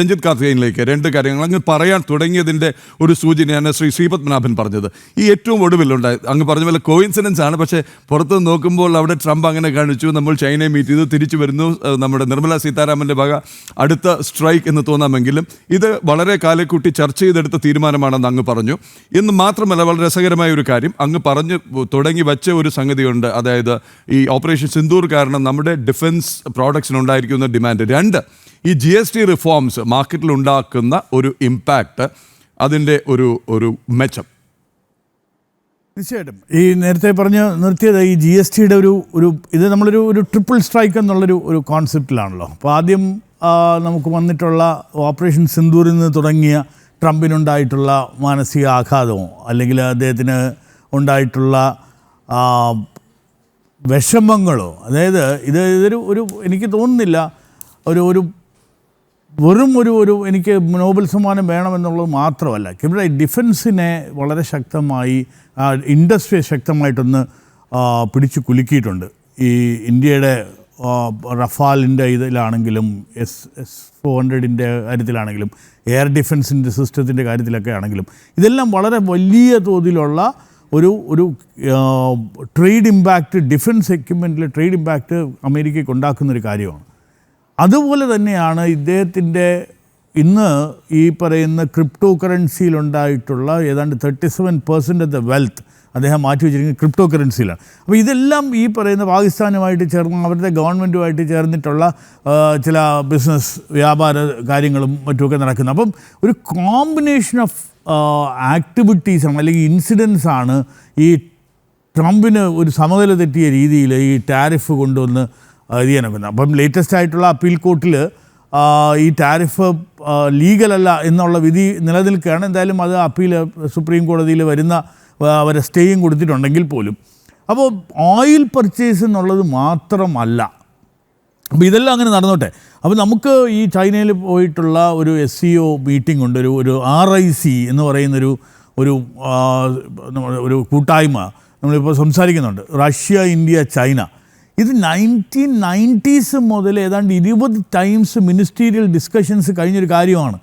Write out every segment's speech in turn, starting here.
രഞ്ജിത്ത് കാർത്തികയിലേക്ക് രണ്ട് കാര്യങ്ങൾ അങ്ങ് പറയാൻ തുടങ്ങിയതിന്റെ ഒരു സൂചനയാണ് ശ്രീ ശ്രീപത്മനാഭൻ പറഞ്ഞത്. ഈ ഏറ്റവും ഒടുവിലുണ്ടായി അങ്ങ് പറഞ്ഞ പോലെ കോയിൻസിഡൻസ് ആണ്. പക്ഷേ പുറത്ത് നോക്കുമ്പോൾ അവിടെ ട്രംപ് അങ്ങനെ കാണിച്ചു നമ്മൾ ചൈനയെ മീറ്റ് ചെയ്തു തിരിച്ചു വരുന്നു. നമ്മുടെ നിർമ്മല സീതാരാമന്റെ വക അടുത്ത സ്ട്രൈക്ക് എന്ന് തോന്നാമെങ്കിലും ഇത് വളരെ കാലക്കൂട്ടി ചർച്ച ചെയ്തെടുത്ത തീരുമാനമാണെന്ന് അങ്ങ് പറഞ്ഞു. എന്ന് മാത്രമല്ല വളരെ രസകരമായ ഒരു കാര്യം. അങ്ങ് പറഞ്ഞു തുടങ്ങി വച്ച ഒരു സംഗതിയുണ്ട്. അതായത് ഈ ഓപ്പറേഷൻ സിന്ദൂർ കാരണം നമ്മുടെ ഡിഫൻസ് പ്രോഡക്ട്സിനുണ്ടായിരിക്കുന്ന ഡിമാൻഡ് രണ്ട്. ഈ ജി എസ് ടി റിഫോംസ് മാർക്കറ്റിൽ ഉണ്ടാക്കുന്ന ഒരു ഇമ്പാക്റ്റ് അതിന്റെ ഒരു ഒരു മെച്ചം. തീർച്ചയായിട്ടും. ഈ നേരത്തെ പറഞ്ഞ് നിർത്തിയത് ഈ ജി എസ് ടിയുടെ ഒരു ഒരു ഇത് നമ്മളൊരു ഒരു ട്രിപ്പിൾ സ്ട്രൈക്ക് എന്നുള്ളൊരു ഒരു കോൺസെപ്റ്റിലാണല്ലോ അപ്പോൾ ആദ്യം നമുക്ക് വന്നിട്ടുള്ള ഓപ്പറേഷൻ സിന്ദൂരിൽ നിന്ന് തുടങ്ങിയ ട്രംപിനുണ്ടായിട്ടുള്ള മാനസിക ആഘാതവും അല്ലെങ്കിൽ അദ്ദേഹത്തിന് ഉണ്ടായിട്ടുള്ള വിഷമങ്ങളോ അതായത് ഇത് ഇതൊരു ഒരു എനിക്ക് തോന്നുന്നില്ല ഒരു ഒരു വെറും ഒരു ഒരു എനിക്ക് നോബൽ സമ്മാനം വേണമെന്നുള്ളത് മാത്രമല്ല ഇവിടെ ഡിഫൻസിനെ വളരെ ശക്തമായി ഇൻഡസ്ട്രിയെ ശക്തമായിട്ടൊന്ന് പിടിച്ചു കുലുക്കിയിട്ടുണ്ട്. ഈ ഇന്ത്യയുടെ റഫാലിന്റെ ഇതിലാണെങ്കിലും എസ് എസ് ഫോർ ഹൺഡ്രഡിന്റെ കാര്യത്തിലാണെങ്കിലും എയർ ഡിഫൻസിന്റെ സിസ്റ്റത്തിന്റെ കാര്യത്തിലൊക്കെ ആണെങ്കിലും ഇതെല്ലാം വളരെ വലിയ തോതിലുള്ള ഒരു ഒരു ട്രേഡ് ഇമ്പാക്റ്റ് ഡിഫൻസ് എക്യുപ്മെന്റിൽ ട്രേഡ് ഇമ്പാക്റ്റ് അമേരിക്കയ്ക്ക് ഉണ്ടാക്കുന്നൊരു കാര്യമാണ്. അതുപോലെ തന്നെയാണ് ഇദ്ദേഹത്തിന്റെ ഇന്ന് ഈ പറയുന്ന ക്രിപ്റ്റോ കറൻസിയിലുണ്ടായിട്ടുള്ള ഏതാണ്ട് thirty seven percent of the wealth അദ്ദേഹം മാറ്റി വെച്ചിരിക്കുന്നത് ക്രിപ്റ്റോ കറൻസിയിലാണ് അപ്പോൾ ഇതെല്ലാം ഈ പറയുന്ന പാകിസ്ഥാനുമായിട്ട് ചേർന്ന് അവരുടെ ഗവൺമെന്റുമായിട്ട് ചേർന്നിട്ടുള്ള ചില ബിസിനസ് വ്യാപാര കാര്യങ്ങളും മറ്റുമൊക്കെ നടക്കുന്നത് അപ്പം ഒരു കോമ്പിനേഷൻ ഓഫ് ആക്ടിവിറ്റീസാണ് അല്ലെങ്കിൽ ഇൻസിഡൻസ് ആണ് ഈ ട്രംപിന് ഒരു സമനില തെറ്റിയ രീതിയിൽ ഈ ടാരിഫ് കൊണ്ടുവന്ന് ഇത് ചെയ്യാനൊക്കുന്നത് അപ്പം ലേറ്റസ്റ്റ് ആയിട്ടുള്ള അപ്പീൽ കോർട്ടിൽ ഈ ടാരിഫ് ലീഗലല്ല എന്നുള്ള വിധി നിലനിൽക്കുകയാണ്. എന്തായാലും അത് അപ്പീൽ സുപ്രീം കോടതിയിൽ വരുന്ന അവരെ സ്റ്റേയും കൊടുത്തിട്ടുണ്ടെങ്കിൽ പോലും. അപ്പോൾ ഓയിൽ പർച്ചേസ് എന്നുള്ളത് മാത്രമല്ല. അപ്പോൾ ഇതെല്ലാം അങ്ങനെ നടന്നോട്ടെ. അപ്പോൾ നമുക്ക് ഈ ചൈനയിൽ പോയിട്ടുള്ള ഒരു എസ് സി ഒ മീറ്റിംഗ് ഉണ്ട്. ഒരു ഒരു ആർ ഐ സി എന്ന് പറയുന്നൊരു ഒരു ഒരു കൂട്ടായ്മ നമ്മളിപ്പോൾ സംസാരിക്കുന്നുണ്ട്. Russia India China. ഇത് നയന്റീൻ നയന്റീസ് മുതൽ ഏതാണ്ട് ഇരുപത് ടൈംസ് മിനിസ്റ്റീരിയൽ ഡിസ്കഷൻസ് കഴിഞ്ഞൊരു കാര്യമാണ്.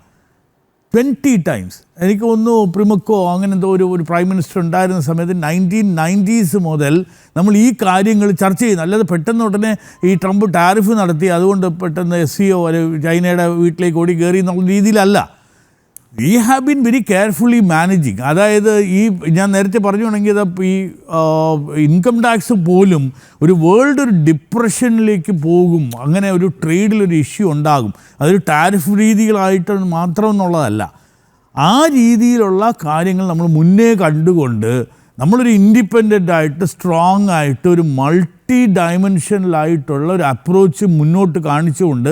ട്വന്റി ടൈംസ് എനിക്ക് ഒന്ന് പ്രിമക്കോ അങ്ങനെ എന്തോ ഒരു ഒരു പ്രൈം മിനിസ്റ്റർ ഉണ്ടായിരുന്ന സമയത്ത് നയന്റീൻ നയന്റീസ് മുതൽ നമ്മൾ ഈ കാര്യങ്ങൾ ചർച്ച ചെയ്യുന്നു. അല്ലാതെ പെട്ടെന്ന് ഉടനെ ഈ ട്രംപ് ടാരിഫ് നടത്തി അതുകൊണ്ട് പെട്ടെന്ന് എസ് സി ഒ ചൈനയുടെ വീട്ടിലേക്ക് ഓടി കയറി എന്നുള്ള രീതിയിലല്ല. We have been very carefully managing അതായത് ഈ ഞാൻ നേരത്തെ പറഞ്ഞു പറഞ്ഞുകൊണ്ടെങ്കിൽ ഈ ഇൻകം ടാക്സ് പോലും ഒരു വേൾഡ് ഒരു ഡിപ്രഷനിലേക്ക് പോകും. അങ്ങനെ ഒരു ട്രേഡിലൊരു ഇഷ്യൂ ഉണ്ടാകും. അതൊരു ടാരിഫ് രീതികളായിട്ട് മാത്രം എന്നുള്ളതല്ല ആ രീതിയിലുള്ള കാര്യങ്ങൾ നമ്മൾ മുന്നേ കണ്ടുകൊണ്ട് നമ്മളൊരു ഇൻഡിപെൻഡന്റ് ആയിട്ട് സ്ട്രോങ് ആയിട്ട് ഒരു മൾട്ടി ഡയമെൻഷനിലായിട്ടുള്ള ഒരു അപ്രോച്ച് മുന്നോട്ട് കാണിച്ചുകൊണ്ട്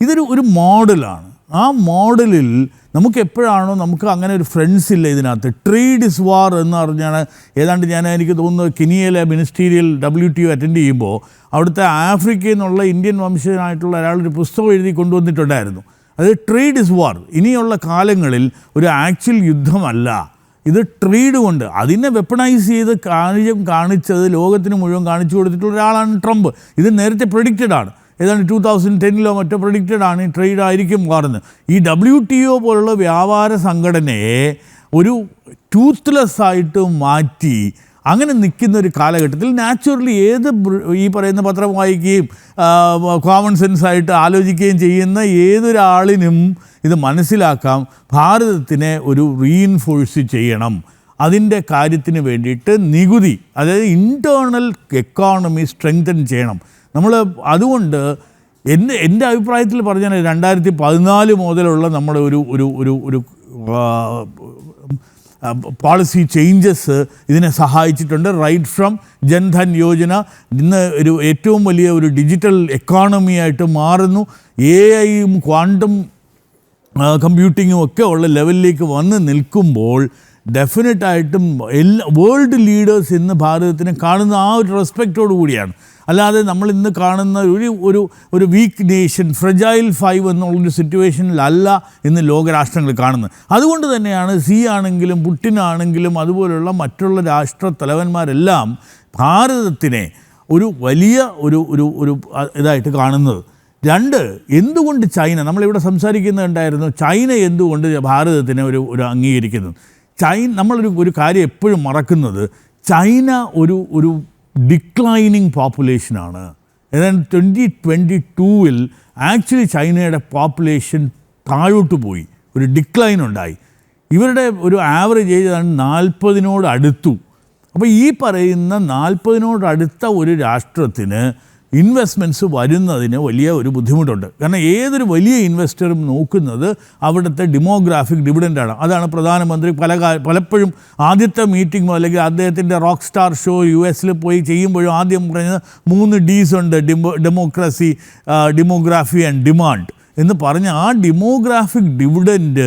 ഇതൊരു ഒരു മോഡലാണ് ആ മോഡലിൽ നമുക്ക് എപ്പോഴാണോ നമുക്ക് അങ്ങനെ ഒരു ഫ്രണ്ട്സ് ഇല്ല ഇതിനകത്ത്. ട്രേഡ് ഇസ് വാർ എന്ന് പറഞ്ഞാണ് ഏതാണ്ട് ഞാൻ എനിക്ക് തോന്നുന്നത് കിനിയയിലെ മിനിസ്റ്റീരിയൽ ഡബ്ല്യു ടി അറ്റൻഡ് ചെയ്യുമ്പോൾ അവിടുത്തെ ആഫ്രിക്കയിൽ നിന്നുള്ള ഇന്ത്യൻ വംശജനായിട്ടുള്ള ഒരാളൊരു പുസ്തകം എഴുതി കൊണ്ടുവന്നിട്ടുണ്ടായിരുന്നു. അത് ട്രേഡ് ഇസ് വാർ ഇനിയുള്ള കാലങ്ങളിൽ ഒരു ആക്ച്വൽ യുദ്ധമല്ല. ഇത് ട്രേഡ് കൊണ്ട് അതിനെ വെപ്പണൈസ് ചെയ്ത് കാര്യം കാണിച്ചത് ലോകത്തിന് മുഴുവൻ കാണിച്ചു കൊടുത്തിട്ടുള്ള ഒരാളാണ് ട്രംപ്. ഇത് നേരത്തെ പ്രഡിക്റ്റഡ് ആണ്. ഏതാണ്ട് ടൂ തൗസൻഡ് ടെന്നിലോ മറ്റോ പ്രൊഡിക്റ്റഡ് ആണ് ട്രേഡ് ആയിരിക്കും മാറുന്നത്. ഈ ഡബ്ല്യു ടി ഒ പോലുള്ള വ്യാപാര സംഘടനയെ ഒരു ടൂത്ത്ലെസ് ആയിട്ട് മാറ്റി അങ്ങനെ നിൽക്കുന്ന ഒരു കാലഘട്ടത്തിൽ നാച്ചുറലി ഏത് ഈ പറയുന്ന പത്രം വായിക്കുകയും കോമൺ സെൻസ് ആയിട്ട് ആലോചിക്കുകയും ചെയ്യുന്ന ഏതൊരാളിനും ഇത് മനസ്സിലാക്കാം. ഭാരതത്തിനെ ഒരു റീഇൻഫോഴ്സ് ചെയ്യണം. അതിന്റെ കാര്യത്തിന് വേണ്ടിയിട്ട് നികുതി അതായത് ഇന്റേർണൽ എക്കോണമി സ്ട്രെങ്തൻ ചെയ്യണം. നമ്മൾ അതുകൊണ്ട് എന്റെ എന്റെ അഭിപ്രായത്തിൽ പറഞ്ഞാൽ രണ്ടായിരത്തി പതിനാല് മുതലുള്ള നമ്മുടെ ഒരു ഒരു ഒരു ഒരു പോളിസി ചേഞ്ചസ് ഇതിനെ സഹായിച്ചിട്ടുണ്ട്. റൈറ്റ് ഫ്രം ജൻധൻ യോജന ഇന്ന് ഒരു ഏറ്റവും വലിയ ഒരു ഡിജിറ്റൽ എക്കോണമി ആയിട്ട് മാറുന്നു. എ ഐയും ക്വാണ്ടം കമ്പ്യൂട്ടിങ്ങും ഒക്കെ ഉള്ള ലെവലിലേക്ക് വന്ന് നിൽക്കുമ്പോൾ ഡെഫിനറ്റായിട്ടും എല്ലാ വേൾഡ് ലീഡേഴ്സ് ഇന്ന് ഭാരതത്തിനെ കാണുന്ന ആ ഒരു റെസ്പെക്റ്റോടു കൂടിയാണ്. അല്ലാതെ നമ്മൾ ഇന്ന് കാണുന്ന ഒരു ഒരു ഒരു വീക്ക് നേഷൻ ഫ്രജൈൽ ഫൈവ് എന്നുള്ളൊരു സിറ്റുവേഷനിലല്ല ഇന്ന് ലോകരാഷ്ട്രങ്ങൾ കാണുന്നത്. അതുകൊണ്ട് തന്നെയാണ് സി ആണെങ്കിലും പുട്ടിനാണെങ്കിലും അതുപോലുള്ള മറ്റുള്ള രാഷ്ട്ര തലവന്മാരെല്ലാം ഭാരതത്തിനെ ഒരു വലിയ ഒരു ഒരു ഒരു ഇതായിട്ട് കാണുന്നത്. രണ്ട് എന്തുകൊണ്ട് ചൈന നമ്മളിവിടെ സംസാരിക്കുന്നുണ്ടായിരുന്നു ചൈന എന്തുകൊണ്ട് ഭാരതത്തിനെ ഒരു ഒരു അംഗീകരിക്കുന്നു? ചൈന നമ്മളൊരു ഒരു കാര്യം എപ്പോഴും മറക്കുന്നത് ചൈന ഒരു ഒരു ഡിക്ലൈനിങ് പോപ്പുലേഷനാണ് ഏതാണ്ട് ട്വന്റി ട്വന്റി ടൂവിൽ ആക്ച്വലി ചൈനയുടെ പോപ്പുലേഷൻ താഴോട്ട് പോയി. ഒരു ഡിക്ലൈൻ ഉണ്ടായി. ഇവരുടെ ഒരു ആവറേജ് ഏജ് ആണ് നാൽപ്പതിനോട് അടുത്തു. അപ്പോൾ ഈ പറയുന്ന നാൽപ്പതിനോടടുത്ത ഒരു രാഷ്ട്രത്തിന് ഇൻവെസ്റ്റ്മെന്റ്സ് വരുന്നതിന് വലിയ ഒരു ബുദ്ധിമുട്ടുണ്ട്. കാരണം ഏതൊരു വലിയ ഇൻവെസ്റ്ററും നോക്കുന്നത് അവിടുത്തെ ഡെമോഗ്രാഫിക് ഡിവിഡന്റാണ് അതാണ് പ്രധാനമന്ത്രി പല പലപ്പോഴും ആദ്യത്തെ മീറ്റിംഗോ അല്ലെങ്കിൽ അദ്ദേഹത്തിന്റെ റോക്ക് സ്റ്റാർ ഷോ യു എസിൽ പോയി ചെയ്യുമ്പോഴും ആദ്യം പറഞ്ഞത് മൂന്ന് ഡീസ് ഉണ്ട്. Demo democracy demography and demand എന്ന് പറഞ്ഞ ആ ഡെമോഗ്രാഫിക് ഡിവിഡൻഡ്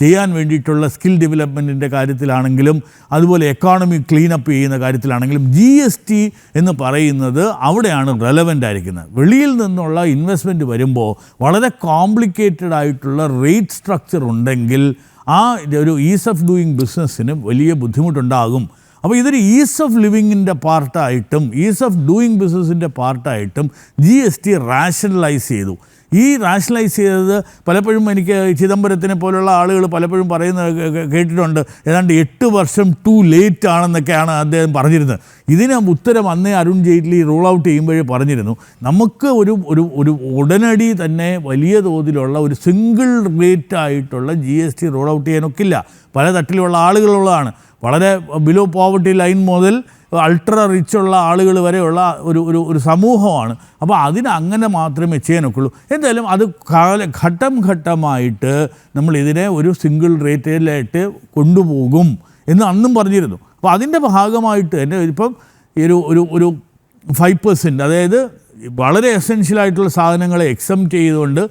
ചെയ്യാൻ വേണ്ടിയിട്ടുള്ള സ്കിൽ ഡെവലപ്മെന്റിന്റെ കാര്യത്തിലാണെങ്കിലും അതുപോലെ എക്കോണമി ക്ലീനപ്പ് ചെയ്യുന്ന കാര്യത്തിലാണെങ്കിലും ജി എസ് ടി എന്ന് പറയുന്നത് അവിടെയാണ് റെലവന്റ് ആയിരിക്കുന്നത്. വെളിയിൽ നിന്നുള്ള ഇൻവെസ്റ്റ്മെന്റ് വരുമ്പോൾ വളരെ കോംപ്ലിക്കേറ്റഡ് ആയിട്ടുള്ള റേറ്റ് സ്ട്രക്ചർ ഉണ്ടെങ്കിൽ ആ ഒരു ഈസ് ഓഫ് ഡൂയിങ് ബിസിനസ്സിന് വലിയ ബുദ്ധിമുട്ടുണ്ടാകും. അപ്പോൾ ഇതൊരു ഈസ് ഓഫ് ലിവിങ്ങിന്റെ പാർട്ടായിട്ടും ഈസ് ഓഫ് ഡൂയിങ് ബിസിനസ്സിന്റെ പാർട്ടായിട്ടും ജി എസ് ടി റാഷണലൈസ് ചെയ്തു. ഈ റാഷണലൈസ് ചെയ്തത് പലപ്പോഴും എനിക്ക് ചിദംബരത്തിനെ പോലുള്ള ആളുകൾ പലപ്പോഴും കേ- കേട്ടിട്ടുണ്ട്. ഏതാണ്ട് എട്ട് വർഷം ടു ലേറ്റ് ആണെന്നൊക്കെയാണ് അദ്ദേഹം പറഞ്ഞിരുന്നത്. ഇതിന് ഉത്തരം അന്നേ അരുൺ ജെയ്റ്റ്ലി റൂൾ ഔട്ട് ചെയ്യുമ്പോഴേ പറഞ്ഞിരുന്നു. നമുക്ക് ഒരു ഒരു ഒരു ഉടനടി തന്നെ വലിയ തോതിലുള്ള ഒരു സിംഗിൾ റേറ്റ് ആയിട്ടുള്ള G S T roll out ചെയ്യാനൊക്കില്ല. പല തട്ടിലുള്ള ആളുകളുള്ളതാണ്. വളരെ ബിലോ പോവർട്ടി ലൈൻ മുതൽ അൾട്രാ റിച്ച് ഉള്ള ആളുകൾ വരെയുള്ള ഒരു ഒരു ഒരു സമൂഹമാണ്. അപ്പോൾ അതിന് അങ്ങനെ മാത്രമേ ചെയ്യാനൊക്കുള്ളൂ. എന്തായാലും അത് കാല ഘട്ടം ഘട്ടമായിട്ട് നമ്മൾ ഇതിനെ ഒരു സിംഗിൾ റേറ്റിലായിട്ട് കൊണ്ടുപോകും എന്ന് അന്നും പറഞ്ഞിരുന്നു. അപ്പോൾ അതിന്റെ ഭാഗമായിട്ട് തന്നെ ഇപ്പം ഒരു ഒരു ഒരു ഫൈവ് പെർസെന്റ് അതായത് വളരെ എസെൻഷ്യൽ ആയിട്ടുള്ള സാധനങ്ങളെ എക്സംപ്റ്റ് ചെയ്തുകൊണ്ട്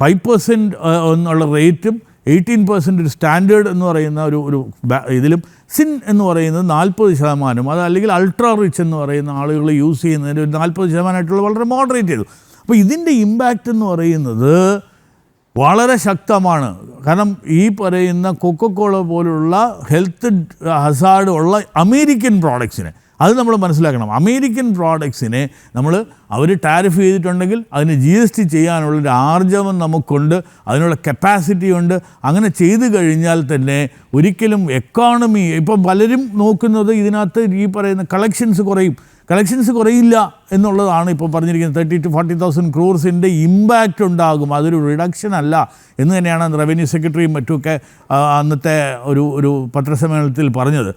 ഫൈവ് പെർസെന്റ് എന്നുള്ള റേറ്റും എയ്റ്റീൻ പെർസെന്റ് സ്റ്റാൻഡേർഡ് എന്ന് പറയുന്ന ഒരു ഒരു ഇതിലും സിൻ എന്ന് പറയുന്നത് നാൽപ്പത് ശതമാനം അത് അല്ലെങ്കിൽ അൾട്രാ റിച്ച് എന്ന് പറയുന്ന ആളുകൾ യൂസ് ചെയ്യുന്നതിന്റെ ഒരു നാൽപ്പത് ശതമാനമായിട്ടുള്ള വളരെ മോഡറേറ്റ് ചെയ്തു. അപ്പോൾ ഇതിന്റെ ഇമ്പാക്റ്റ് എന്ന് പറയുന്നത് വളരെ ശക്തമാണ്. കാരണം ഈ പറയുന്ന കൊക്കക്കോള പോലുള്ള ഹെൽത്ത് ഹസാർഡ് ഉള്ള അമേരിക്കൻ പ്രോഡക്ട്സിനെ അത് നമ്മൾ മനസ്സിലാക്കണം. അമേരിക്കൻ പ്രോഡക്ട്സിനെ നമ്മൾ അവർ ടാരിഫ് ചെയ്തിട്ടുണ്ടെങ്കിൽ അതിന് ജി എസ് ടി ചെയ്യാനുള്ളൊരു ആർജവം നമുക്കുണ്ട് അതിനുള്ള കപ്പാസിറ്റി ഉണ്ട്. അങ്ങനെ ചെയ്തു കഴിഞ്ഞാൽ തന്നെ ഒരിക്കലും എക്കോണമി ഇപ്പം പലരും നോക്കുന്നത് ഇതിനകത്ത് ഈ പറയുന്ന കളക്ഷൻസ് കുറയും. കളക്ഷൻസ് കുറയില്ല എന്നുള്ളതാണ് ഇപ്പോൾ പറഞ്ഞിരിക്കുന്നത്. തേർട്ടി ടു ഫോർട്ടി തൗസൻഡ് ക്രോർസിന്റെ ഇമ്പാക്റ്റ് ഉണ്ടാകും. അതൊരു റിഡക്ഷൻ അല്ല എന്ന് തന്നെയാണ് റവന്യൂ സെക്രട്ടറിയും മറ്റുമൊക്കെ അന്നത്തെ ഒരു ഒരു പത്രസമ്മേളനത്തിൽ പറഞ്ഞത്.